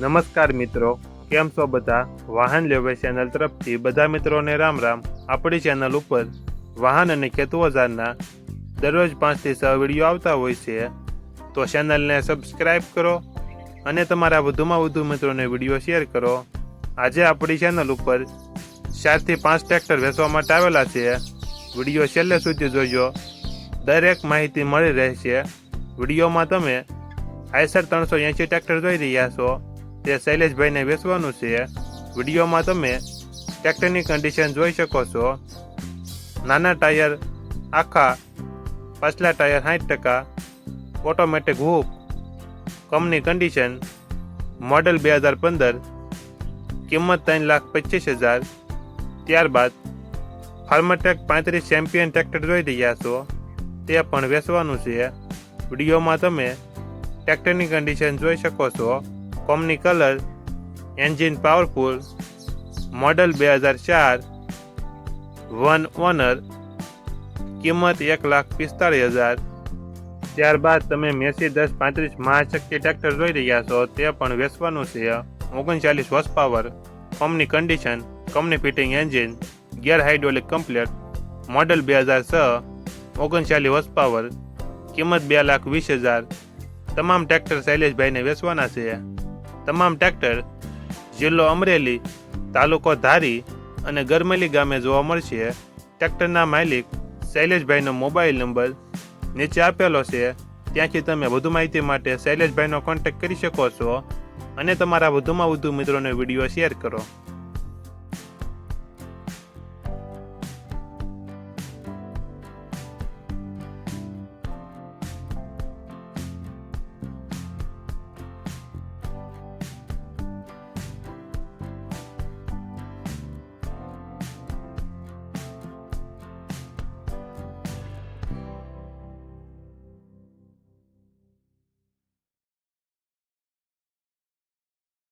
નમસ્કાર મિત્રો, કેમ છો બધા? વાહન લેવે ચેનલ તરફથી બધા મિત્રોને રામ રામ. આપણી ચેનલ ઉપર વાહન અને ખેતુ ઓજારના દરરોજ પાંચથી છ વીડિયો આવતા હોય છે. તો ચેનલને સબસ્ક્રાઈબ કરો અને તમારા વધુમાં વધુ મિત્રોને વીડિયો શેર કરો. આજે આપણી ચેનલ ઉપર ચારથી પાંચ ટ્રેક્ટર વેચવા માટે આવેલા છે. વીડિયો છેલ્લે સુધી જોજો. દરેક માહિતી મળી રહેશે. વિડીયોમાં તમે આઈસર ત્રણસો એંશી ટ્રેક્ટર જોઈ રહ્યા છો. તે શૈલેષભાઈને વેચવાનું છે. વિડીયોમાં તમે ટ્રેક્ટરની કન્ડિશન જોઈ શકો છો. નાના ટાયર, આખા પાછલા ટાયર સાઠ ટકા ઓટોમેટિક હૂપ કંપની કન્ડિશન મોડેલ બે હજાર પંદર, કિંમત ત્રણ લાખ પચીસ હજાર. ત્યારબાદ ફાર્મટેક પાંત્રીસ ચેમ્પિયન ટ્રેક્ટર જોઈ રહ્યા છો. તે પણ વેચવાનું છે. વિડીયોમાં તમે ટ્રેક્ટરની કન્ડિશન જોઈ શકો છો. Company colour, engine powerful, model બે હજાર ચાર, વન ઓનર, કિંમત એક લાખ પિસ્તાળીસ હજાર. ત્યારબાદ તમે મેસી દસ પાંત્રીસ મહાશક્તિ ટ્રેક્ટર જોઈ રહ્યા છો, તે પણ વેચવાનું છે. ઓગણચાલીસ horse power company condition company fitting engine gear hydraulic complete model બે હજાર છ, ઓગણચાલીસ હોર્સ પાવર કિંમત બે લાખ વીસ હજાર. તમામ ટ્રેક્ટર શૈલેષભાઈને વેચવાના છે. તમામ ટ્રેક્ટર જિલ્લો અમરેલી, તાલુકો ધારી અને ગરમેલી ગામે જોવા મળશે. ટ્રેક્ટરના માલિક શૈલેષભાઈનો મોબાઈલ નંબર નીચે આપેલો છે. ત્યાંથી તમે વધુ માહિતી માટે શૈલેષભાઈનો કોન્ટેક્ટ કરી શકો છો અને તમારા વધુમાં વધુ મિત્રોને વીડિયો શેર કરો.